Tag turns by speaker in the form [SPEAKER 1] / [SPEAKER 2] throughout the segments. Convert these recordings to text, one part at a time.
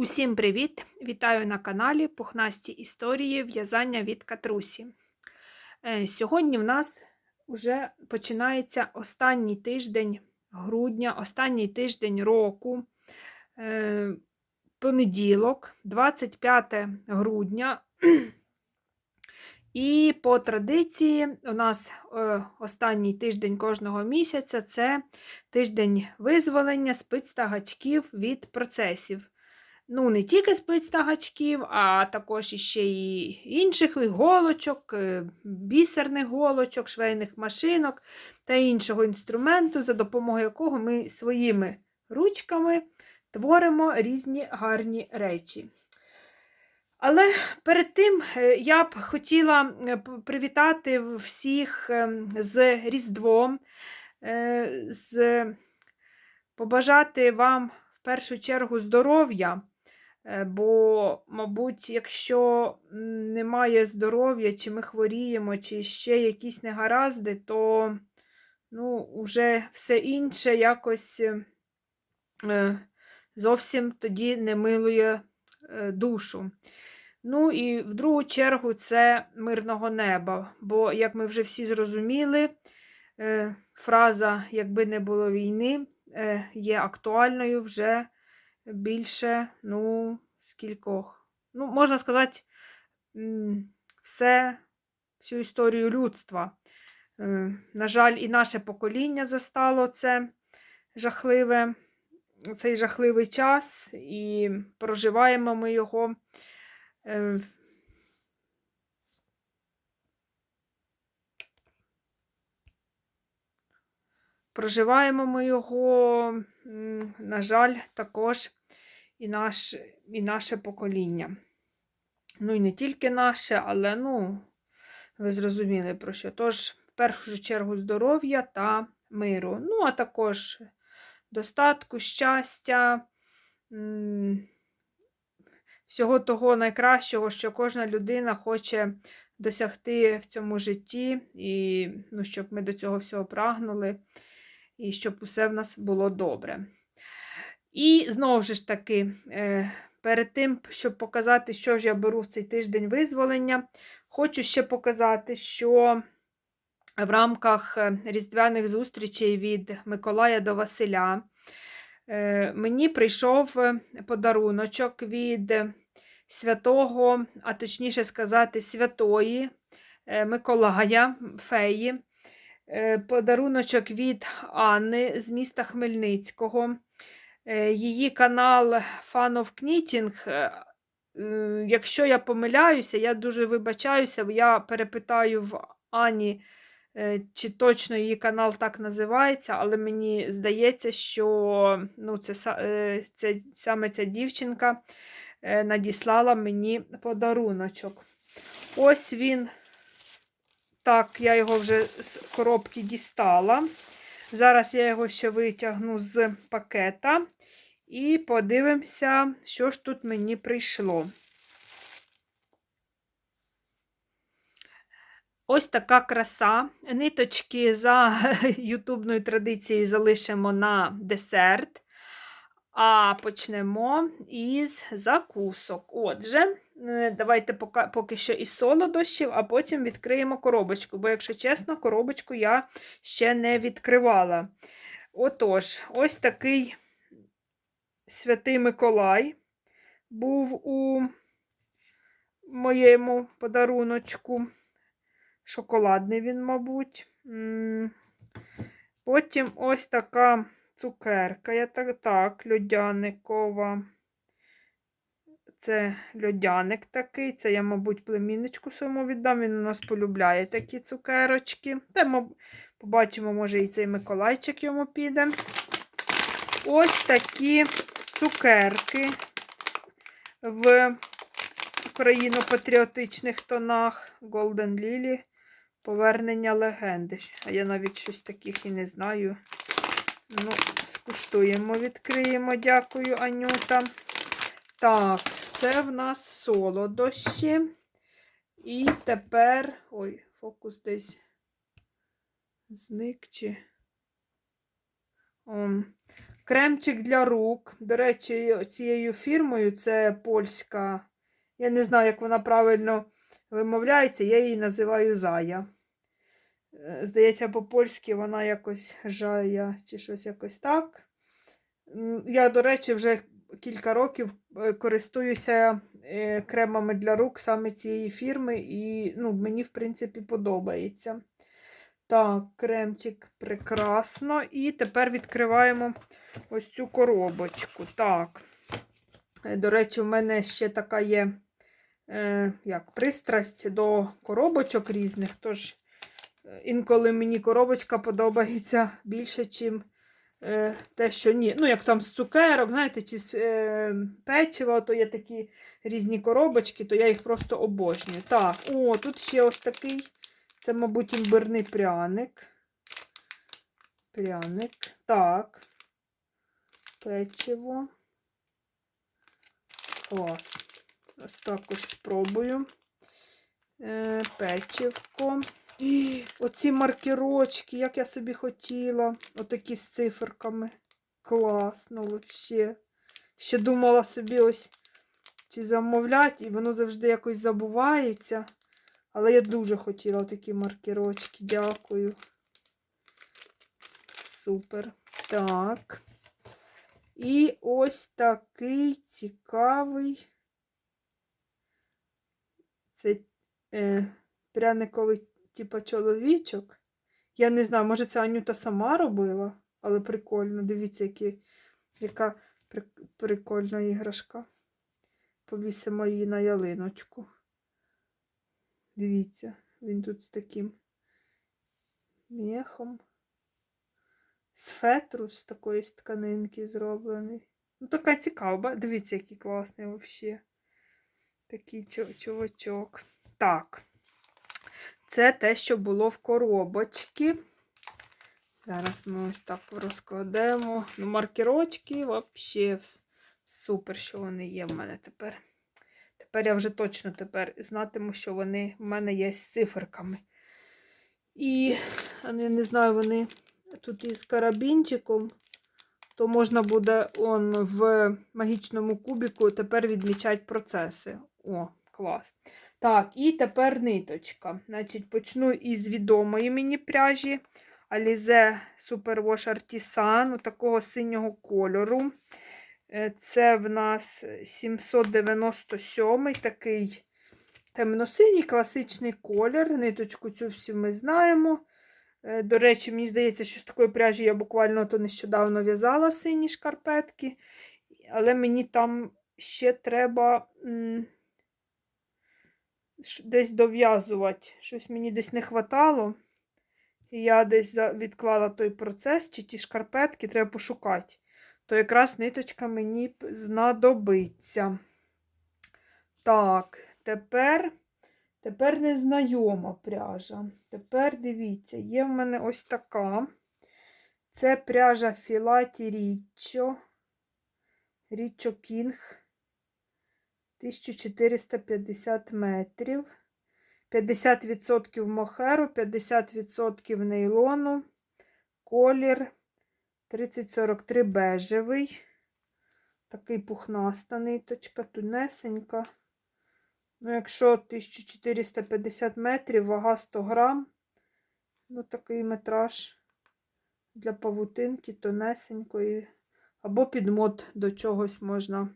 [SPEAKER 1] Усім привіт! Вітаю на каналі Пухнасті історії в'язання від Катрусі. Е, Сьогодні в нас вже починається останній тиждень грудня, останній тиждень року, Е, понеділок, 25 грудня. І по традиції у нас е, останній тиждень кожного місяця це тиждень визволення спиць від процесів. Ну, не тільки спиць та гачків, а також іще і інших голочок, е, бісерних голочок, швейних машинок та іншого інструменту, за допомогою якого ми своїми ручками творимо різні гарні речі. Але перед тим е, я б хотіла е, привітати всіх ем, з Різдвом, з побажати вам в першу чергу здоров'я. Е, Бо, мабуть, якщо немає здоров'я, чи ми хворіємо, чи ще якісь негаразди, то ну, вже все інше якось е, зовсім тоді не милує е, душу. Ну і в другу чергу це мирного неба. Бо, як ми вже всі зрозуміли, е, фраза Якби не було війни е, є актуальною вже більше, ну, скількох. Ну, можна сказати, все, всю історію людства. Е, На жаль, і наше покоління застало це жахливе, цей жахливий час, і проживаємо ми його. е, Проживаємо ми його, на жаль, також і, наш, і наше покоління. Ну, і не тільки наше, але, ну, ви зрозуміли про що. Тож, в першу чергу, здоров'я та миру. Ну, а також достатку, щастя, всього того найкращого, що кожна людина хоче досягти в цьому житті, і ну, щоб ми до цього всього прагнули, і щоб усе в нас було добре. І знову ж таки, е, перед тим, щоб показати, що ж я беру в цей тиждень визволення, хочу ще показати, що в рамках е, різдвяних зустрічей від Миколая до Василя е, мені прийшов подаруночок від святого, а точніше сказати, святої Миколая Феї. Подаруночок від Анни з міста Хмельницького. Е, Її канал Fun of Knitting. е, е, Якщо я помиляюся, я дуже вибачаюся, я перепитаю в Ані, чи точно її канал так називається, але мені здається, що ну, це, це саме ця дівчинка надіслала мені подаруночок. Ось він. Так, я його вже з коробки дістала. Зараз я його ще витягну з пакета і подивимося, що ж тут мені прийшло. Ось така краса. Ниточки за ютубною традицією залишимо на десерт. А почнемо із закусок. Отже, е, давайте поки, поки що із солодощів, а потім відкриємо коробочку. Бо, якщо чесно, коробочку я ще не відкривала. Отож, ось такий святий Миколай був у моєму подаруночку. Шоколадний він, мабуть. Потім ось така цукерка. Я так, так, льодяникова. Це льодяник такий. Це я, мабуть, племінничку своєму віддам. Він у нас полюбляє такі цукерочки. Та, маб- побачимо, може, і цей Миколайчик йому піде. Ось такі цукерки в україно-патріотичних тонах. Golden Lily. Повернення легенди. А я навіть щось таких і не знаю. Ну, скуштуємо, відкриємо. Дякую, Анюта. Так, це в нас солодощі. І тепер. Ой, фокус десь зник чи. О, Кремчик для рук. До речі, цією фірмою це польська. Я не знаю, як вона правильно вимовляється, я її називаю Зая. Е, Здається, по-польськи вона якось жая чи щось якось так. Я, до речі, вже кілька років е, користуюся е, кремами для рук саме цієї фірми, і ну, мені, в принципі, подобається. Так, кремчик прекрасно. І тепер відкриваємо ось цю коробочку. Так. Е, До речі, в мене ще така є е, як, пристрасть до коробочок різних. Тож е, інколи мені коробочка подобається більше, чим е, те, що ні. Ну, як там з цукерок, знаєте, чи з е, печива, то є такі різні коробочки, то я їх просто обожнюю. Так, о, тут ще ось такий. Це, мабуть, імбирний пряник. Пряник. Так. Печиво. Клас. Ось також спробую. Е, печивко. І оці маркерочки, як я собі хотіла. Отакі з циферками. Класно взагалі. Ще думала собі ось чи замовляти, і воно завжди якось забувається. Але я дуже хотіла такі маркерочки. Дякую. Супер. Так. І ось такий цікавий. Це е, пряниковий, типа, чоловічок. Я не знаю, може, це Анюта сама робила, але прикольно. Дивіться, які, яка прикольна іграшка. Повісимо її на ялиночку. Дивіться, він тут з таким мехом. З фетру, з такої з тканинки зроблений. Ну, така цікава. Дивіться, який класний взагалі. Такий чувачок. Так. Це те, що було в коробочці. Зараз ми ось так розкладемо. Ну, маркерочки взагалі супер, що вони є в мене тепер. Тепер я вже точно тепер знатиму, що вони в мене є з циферками. І, ну, я не знаю, вони тут із карабінчиком, то можна буде он в магічному кубіку тепер відмічати процеси. О, клас. Так, і тепер ниточка. Значить, почну із відомої мені пряжі Alize Superwash Artisan, такого синього кольору. Е, Це в нас 797 такий темно-синій класичний колір. Ниточку цю всю ми знаємо. Е, До речі, мені здається, що з такої пряжі я буквально то нещодавно в'язала сині шкарпетки, але мені там ще треба десь дов'язувати. Щось мені десь не хватало. І я десь відклала той процес, чи ті шкарпетки треба пошукати. То якраз ниточка мені знадобиться. Так, тепер, тепер незнайома пряжа. Тепер дивіться, є в мене ось така. Це пряжа Філаті Річчо. Річчо Кінг. 1450 метрів. 50% мохеру, 50% нейлону. Колір 3043 бежевий. Такий пухнаста ниточка, тунесенька. Ну, якщо 1450 метрів, вага 100 грам, ну такий метраж для павутинки тонесенької. Або підмот до чогось можна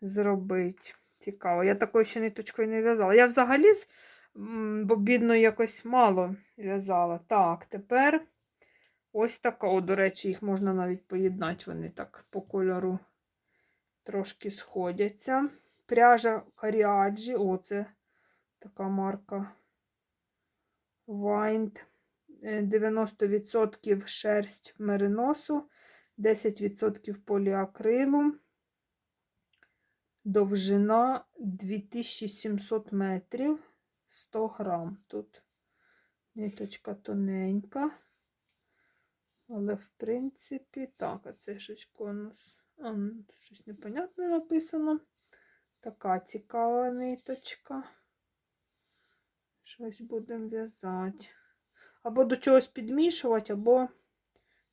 [SPEAKER 1] зробити. Цікаво. Я такою ще ниточкою не в'язала. Я взагалі з м, бобідною якось мало в'язала. Так, тепер ось така. О, до речі, їх можна навіть поєднати. Вони так по кольору трошки сходяться. Пряжа Каріаджі. О, це така марка Wind. Е, 90% шерсть мериносу, 10% поліакрилу. Довжина 2700 метрів, 100 грам. Тут ниточка тоненька. Але, в принципі, так, а це щось конус. А, ну, щось непонятне написано. Така цікава ниточка. Щось будемо в'язати. Або до чогось підмішувати, або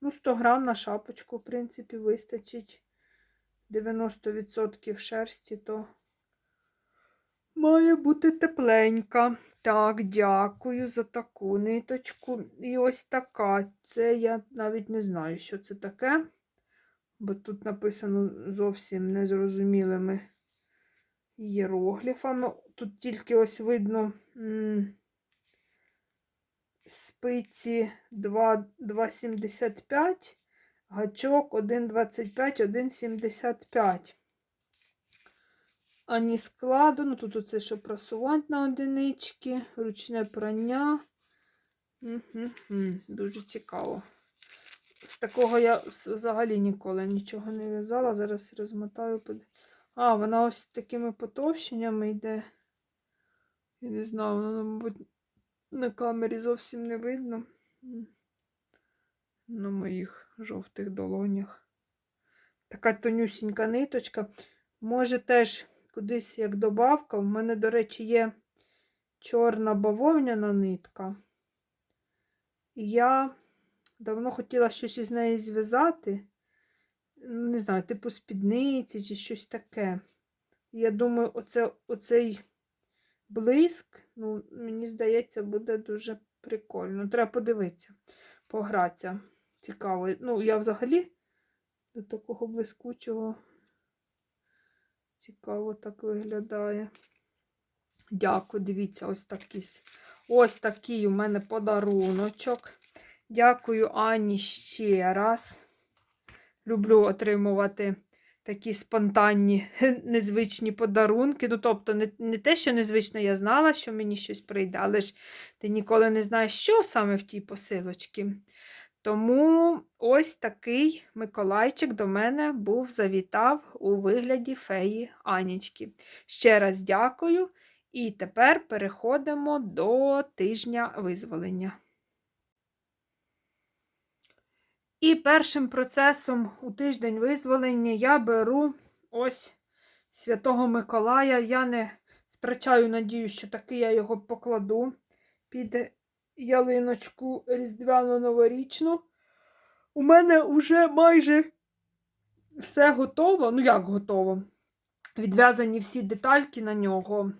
[SPEAKER 1] Ну, 100 грам на шапочку, в принципі, вистачить 90% шерсті, то має бути тепленька. Так, дякую за таку ниточку. І ось така. Це я навіть не знаю, що це таке, бо тут написано зовсім незрозумілими ієрогліфами. Тут тільки ось видно м, спиці 2,75, гачок 1,25, 1,75. Ані складу, ну тут оце що прасувати на одинички, ручне прання. Дуже цікаво. З такого я взагалі ніколи нічого не в'язала. Зараз розмотаю. А, вона ось такими потовщеннями йде. Я не знаю, воно, мабуть, на камері зовсім не видно. На моїх жовтих долонях. Така тонюсінька ниточка. Може теж кудись як добавка. У мене, до речі, є чорна бавовняна нитка. Я давно хотіла щось із неї зв'язати. Ну, Не знаю, типу спідниці чи щось таке. Я думаю, оце, оцей блиск, ну, мені здається, буде дуже прикольно. Треба подивитися, погратися. Цікаво. Ну, я взагалі до такого блискучого цікаво так виглядає. Дякую, дивіться, ось такий. Ось такий у мене подаруночок. Дякую Ані ще раз. Люблю отримувати такі спонтанні, незвичні подарунки. Ну, тобто, не, не те, що незвично, я знала, що мені щось прийде, але ж ти ніколи не знаєш, що саме в тій посилочці. Тому ось такий Миколайчик до мене був завітав у вигляді феї Анічки. Ще раз дякую. І тепер переходимо до тижня визволення. І першим процесом у тиждень визволення я беру ось Святого Миколая. Я не втрачаю надію, що таки я його покладу під ялиночку різдвяно-новорічну. У мене вже майже все готово. Ну, як готово? Відв'язані всі детальки на нього.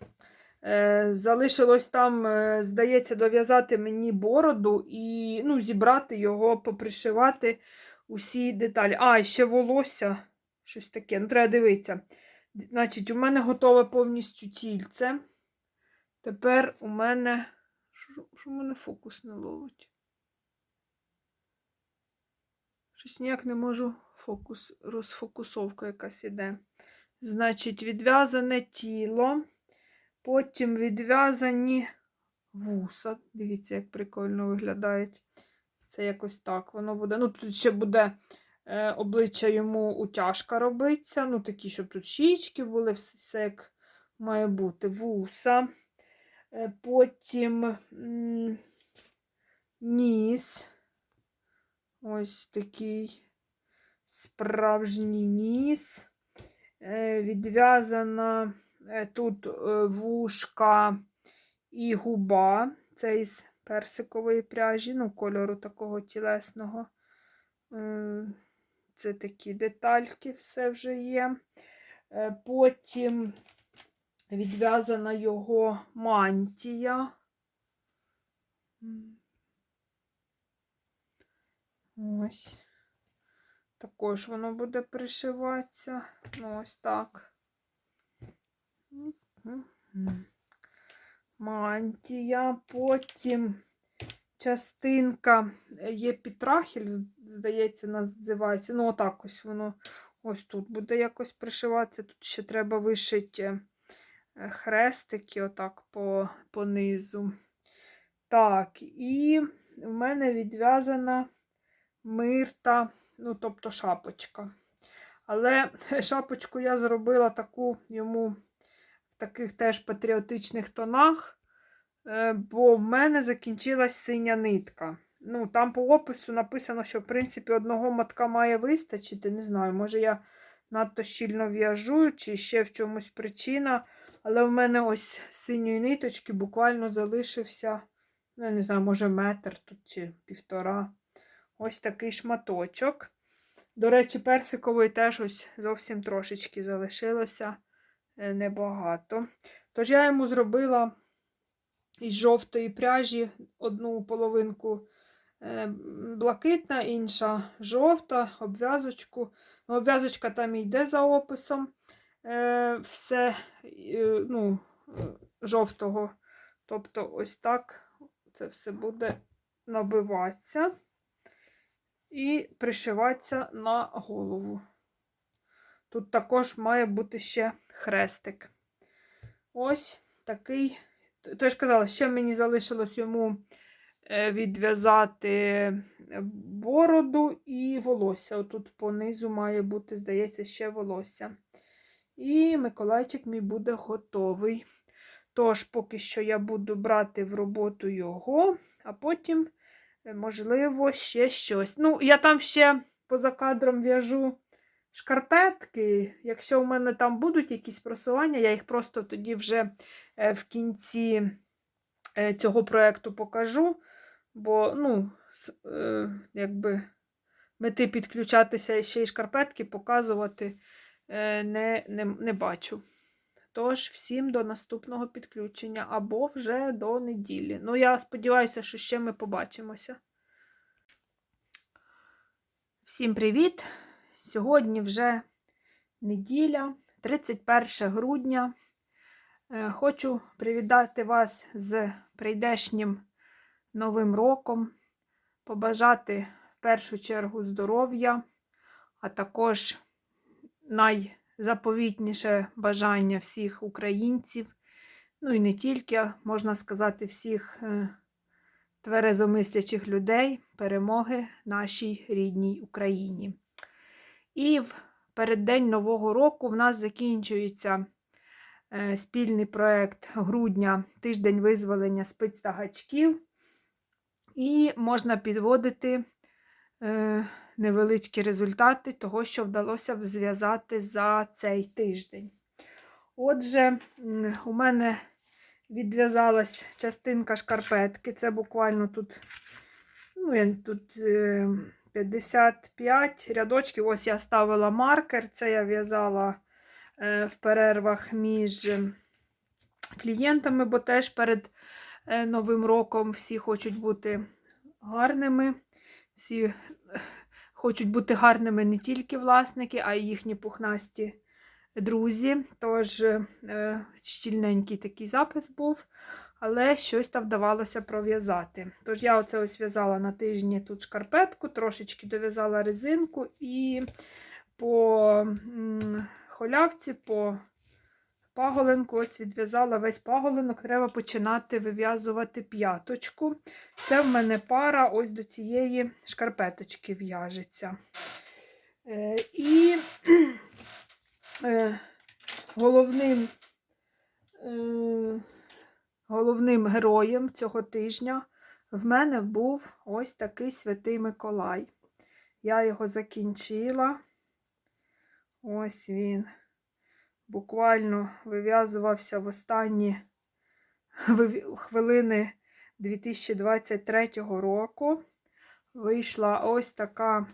[SPEAKER 1] Е, Залишилось там, е, здається, дов'язати мені бороду і ну, зібрати його, попришивати усі деталі. А, ще волосся. Щось таке. Ну, треба дивитися. Значить, у мене готове повністю тільце. Тепер у мене. Що, в мене фокус не ловить? Щось ніяк не можу фокус, розфокусовка якась іде. Значить, відв'язане тіло. Потім відв'язані вуса. Дивіться, як прикольно виглядають. Це якось так воно буде. Ну, тут ще буде е, обличчя йому утяжка робиться. Ну, такі, щоб тут щічки були, все як має бути. Вуса. Е, потім ніс. Ось такий справжній ніс. Е, відв'язана. Е, Тут вушка і губа. Це із персикової пряжі, ну, кольору такого тілесного. Це такі детальки, все вже є. Потім відв'язана його мантія. Ось. Також воно буде пришиватися. Ну, ось так. Мантія, потім частинка є підрахіль, здається, називається. Ну, отак ось воно ось тут буде якось пришиватися. Тут ще треба вишити е, хрестики, отак по, по низу. Так, і в мене відв'язана мирта, ну, тобто шапочка. Але шапочку я зробила таку йому в таких теж патріотичних тонах, е, бо в мене закінчилась синя нитка. Ну, Там по опису написано, що, в принципі, одного матка має вистачити. Не знаю, може я надто щільно в'яжу, чи ще в чомусь причина. Але в мене ось синьої ниточки буквально залишився, ну, я не знаю, може метр тут чи півтора. ось такий шматочок. До речі, персикової теж ось зовсім трошечки залишилося е, небагато. Тож я йому зробила із жовтої пряжі одну половинку е, блакитна, інша жовта, обв'язочку. Ну, обв'язочка там йде за описом. Е, Все е, ну, е, жовтого. Тобто, ось так це все буде набиватися і пришиватися на голову. Тут також має бути ще хрестик. Ось такий. То я ж казала, ще мені залишилось йому відв'язати бороду і волосся. Отут понизу має бути, здається, ще волосся. І Миколайчик мій буде готовий. Тож, поки що я буду брати в роботу його, а потім, е, можливо, ще щось. Ну, я там ще поза кадром в'яжу шкарпетки. Якщо у мене там будуть якісь просування, я їх просто тоді вже е, в кінці е, цього проєкту покажу. Бо, ну, якби мети підключатися ще й шкарпетки показувати не, не, не бачу. Тож, всім до наступного підключення або вже до неділі. Ну, я сподіваюся, що ще ми побачимося. Всім привіт! Сьогодні вже неділя, 31 грудня. Е, Хочу привітати вас з прийдешнім Новим роком, побажати в першу чергу здоров'я, а також найзаповітніше бажання всіх українців, ну і не тільки, можна сказати, всіх е, тверезомислячих людей, перемоги нашій рідній Україні. І в переддень Нового року в нас закінчується е, спільний проект грудня Тиждень визволення спиць та гачків. І можна підводити невеличкі результати того, що вдалося зв'язати за цей тиждень. Отже, у мене відв'язалась частинка шкарпетки. Це буквально тут, ну, я тут е, 55 рядочків. Ось я ставила маркер. Це я в'язала е, в перервах між клієнтами, бо теж перед е, Новим роком всі хочуть бути гарними. Всі е, хочуть бути гарними не тільки власники, а й їхні пухнасті друзі. Тож е, щільненький такий запис був, але щось там вдавалося пров'язати. Тож я оце ось в'язала на тижні тут шкарпетку, трошечки дов'язала резинку і по холявці, по паголинку ось відв'язала весь паголинок. Треба починати вив'язувати п'яточку. Це в мене пара ось до цієї шкарпеточки в'яжеться. Е, і е, головним, е, головним героєм цього тижня в мене був ось такий святий Миколай. Я його закінчила. Ось він. Буквально вив'язувався в останні хвилини 2023 року. Вийшла ось така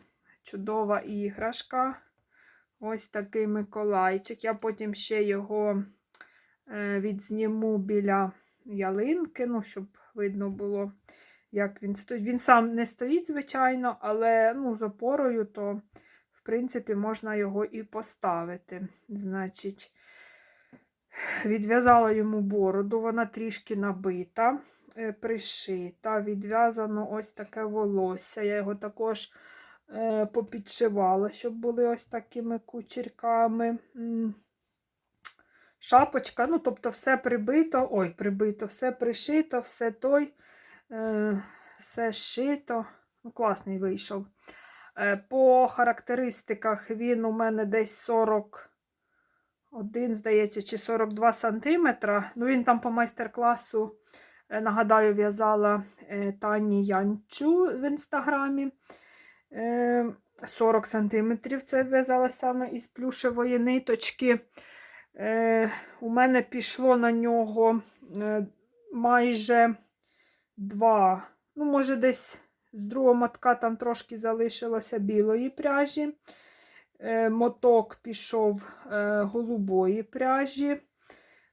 [SPEAKER 1] чудова іграшка. Ось такий Миколайчик. Я потім ще його е, відзніму біля ялинки, ну, щоб видно було, як він стоїть. Він сам не стоїть, звичайно, але ну, з опорою, то, принципі, можна його і поставити. Значить, відв'язала йому бороду, вона трішки набита, е, пришита, відв'язано ось таке волосся. Я його також е, попідшивала, щоб були ось такими кучерками. Шапочка, ну, тобто, все прибито, ой, прибито, все пришито, все той, е, все зшито. Ну, класний вийшов. Е, по характеристиках він у мене десь 41, здається, чи 42 сантиметра. Ну, він там по майстер-класу, е, нагадаю, в'язала е, Тані Янчу в інстаграмі. Е, 40 сантиметрів це в'язала саме із плюшевої ниточки. У мене пішло на нього майже два, ну, може, десь З другого мотка там трошки залишилося білої пряжі. Е, Моток пішов е, голубої пряжі.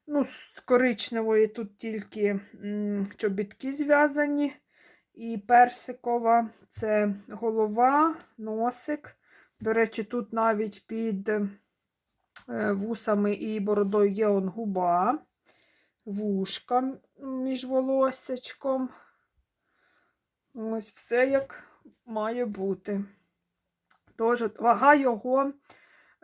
[SPEAKER 1] Ну, з коричневої тут тільки чобітки зв'язані. І персикова це голова, носик. До речі, тут навіть під е, вусами і бородою є он губа, вушка між волоссячком. Ось все як має бути. Тож, вага його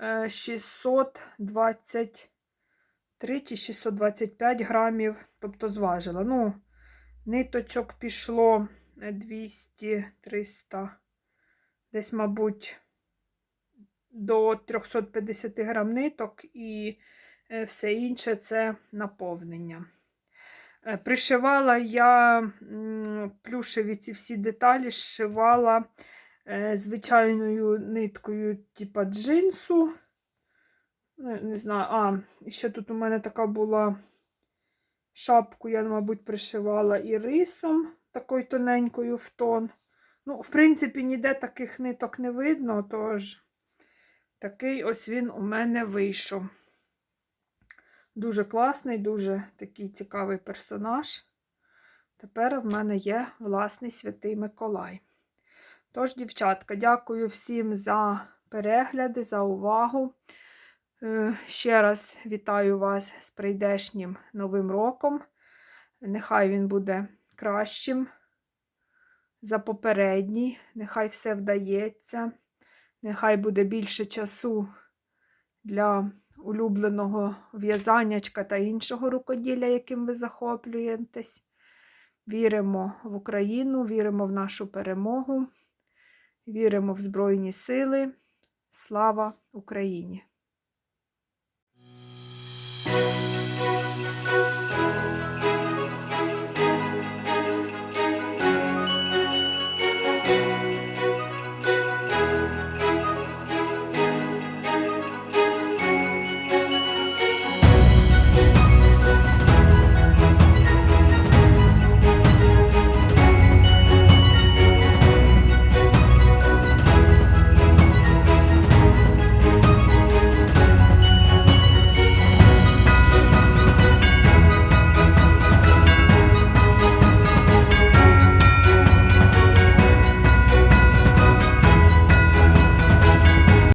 [SPEAKER 1] е, 623 чи 625 грамів, тобто зважила. Ну, ниточок пішло 200-300, десь, мабуть, до 350 грам ниток, і е, все інше це наповнення. Е, Пришивала я плюшеві ці всі деталі, зшивала е, звичайною ниткою, типа джинсу. Ну, Не знаю, а, ще тут у мене така була шапку, я, мабуть, пришивала і рисом, такою тоненькою в тон. Ну, в принципі, ніде таких ниток не видно, тож такий ось він у мене вийшов. Дуже класний, дуже такий цікавий персонаж. Тепер в мене є власний святий Миколай. Тож, дівчатка, дякую всім за перегляди, за увагу. Е, Ще раз вітаю вас з прийдешнім Новим роком. Нехай він буде кращим за попередній, нехай все вдається, нехай буде більше часу для улюбленого в'язаннячка та іншого рукоділля, яким ви захоплюєтесь. Віримо в Україну, віримо в нашу перемогу, віримо в Збройні Сили. Слава Україні!